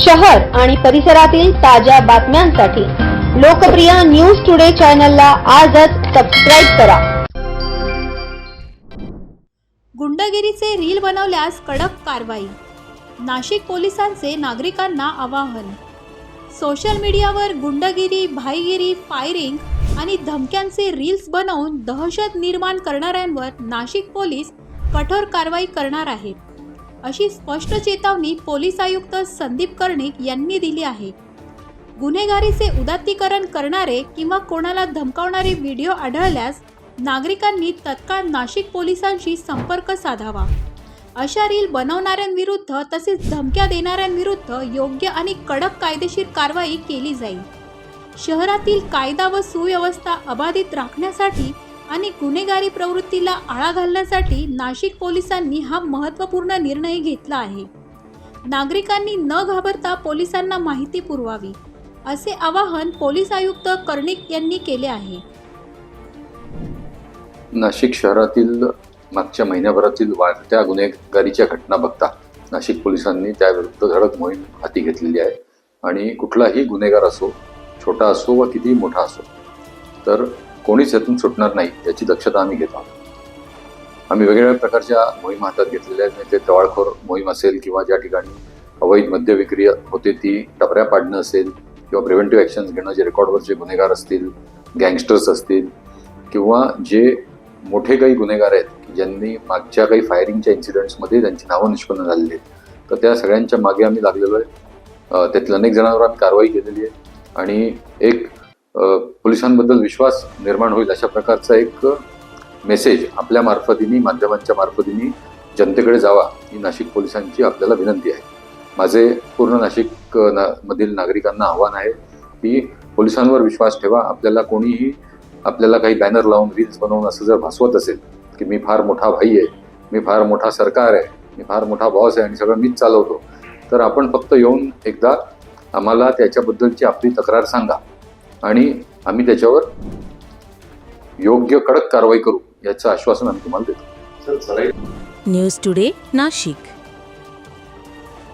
शहर आणि परिसरातील ताज्या बातम्यांसाठी लोकप्रिय न्यूज टुडे चॅनलला आजच सबस्क्राईब करा. गुंडगिरीचे रील बनवल्यास कडक कारवाई. नाशिक पोलिसांचे नागरिकांना आवाहन. सोशल मीडियावर गुंडगिरी भाईगिरी फायरिंग आणि धमक्यांचे रील्स बनवून दहशत निर्माण करणाऱ्यांवर नाशिक पोलीस कठोर कारवाई करणार आहेत. अशी स्पष्ट चेतावणी पोलीस आयुक्त संदीप कर्णिक यांनी दिली आहे. गुन्हेगारीचे उदात्तीकरण करणारे किंवा कोणाला धमकावणारे व्हिडिओ आढळल्यास नागरिकांनी तत्काळ नाशिक पोलिसांशी संपर्क साधावा. अशा रील बनवणाऱ्यांविरुद्ध तसेच धमक्या देणाऱ्यांविरुद्ध योग्य आणि कडक कायदेशीर कारवाई केली जाईल. शहरातील कायदा व सुव्यवस्था अबाधित राखण्यासाठी आणि गुन्हेगारी प्रवृत्तीला आळा घालण्यासाठी नाशिक पोलिसांनी हा महत्त्वपूर्ण निर्णय घेतला आहे. नागरिकांनी न घाबरता पोलिसांना माहिती पुरवावी असे आवाहन पोलीस आयुक्त कर्णिक यांनी केले आहे. नाशिक शहरातील मागच्या महिन्याभरातील वाढत्या गुन्हेगारीच्या घटना बघता नाशिक पोलिसांनी त्याविरुद्ध धडक मोहीम हाती घेतलेली आहे. आणि कुठलाही गुन्हेगार असो छोटा असो व कितीही मोठा असो तर कोणीच यातून सुटणार नाही याची दक्षता आम्ही घेत आहोत. आम्ही वेगवेगळ्या प्रकारच्या मोहीम हातात घेतलेल्या आहेत. म्हणजे ते टवाळखोर मोहीम असेल किंवा ज्या ठिकाणी अवैध मद्य विक्री होते ती टपऱ्या पाडणं असेल किंवा प्रिव्हेंटिव्ह ॲक्शन्स घेणं जे रेकॉर्डवरचे गुन्हेगार असतील गँगस्टर्स असतील किंवा जे मोठे काही गुन्हेगार आहेत की ज्यांनी मागच्या काही फायरिंगच्या इन्सिडेंट्समध्ये त्यांची नावं निष्पन्न झालेली आहेत. तर त्या सगळ्यांच्या मागे आम्ही लागलेलो आहे. त्यातील अनेक जणांवर आम्ही कारवाई केलेली आहे. आणि एक पोलिसांबद्दल विश्वास निर्माण होईल अशा प्रकारचा एक मेसेज आपल्या मार्फतीने माध्यमांच्या मार्फतीने जनतेकडे जावा ही नाशिक पोलिसांची आपल्याला विनंती आहे. माझे पूर्ण नाशिक ना मधील नागरिकांना आव्हान आहे की पोलिसांवर विश्वास ठेवा. आपल्याला कोणीही आपल्याला काही बॅनर लावून रील्स बनवून असं जर भासवत असेल की मी फार मोठा भाई आहे मी फार मोठा सरकार आहे मी फार मोठा बॉस आहे आणि सगळं मीच चालवतो तर आपण फक्त येऊन एकदा आम्हाला त्याच्याबद्दलची आपली तक्रार सांगा. आणि आम्ही त्याच्यावर योग्य कडक कारवाई करू याचं आश्वासन आम्ही तुम्हाला देतो. News today Nashik.